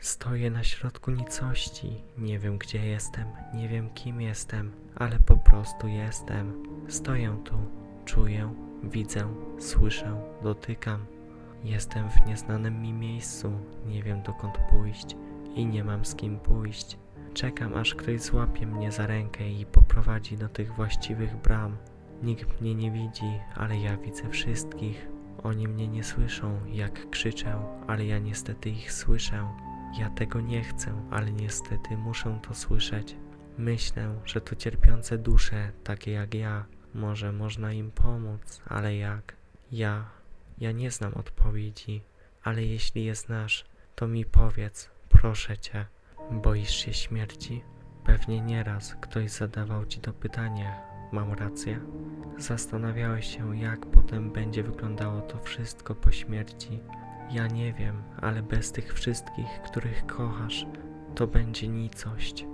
Stoję na środku nicości. Nie wiem gdzie jestem, nie wiem kim jestem, ale po prostu jestem. Stoję tu, czuję, widzę, słyszę, dotykam. Jestem w nieznanym mi miejscu, nie wiem dokąd pójść i nie mam z kim pójść. Czekam aż ktoś złapie mnie za rękę i poprowadzi do tych właściwych bram. Nikt mnie nie widzi, ale ja widzę wszystkich. Oni mnie nie słyszą, jak krzyczę, ale ja niestety ich słyszę. Ja tego nie chcę, ale niestety muszę to słyszeć. Myślę, że to cierpiące dusze, takie jak ja, może można im pomóc, ale jak? Ja, ja nie znam odpowiedzi, ale jeśli je znasz, to mi powiedz, proszę cię. Boisz się śmierci? Pewnie nieraz ktoś zadawał ci to pytanie. Mam rację? Zastanawiałeś się, jak potem będzie wyglądało to wszystko po śmierci. Ja nie wiem, ale bez tych wszystkich, których kochasz, to będzie nicość.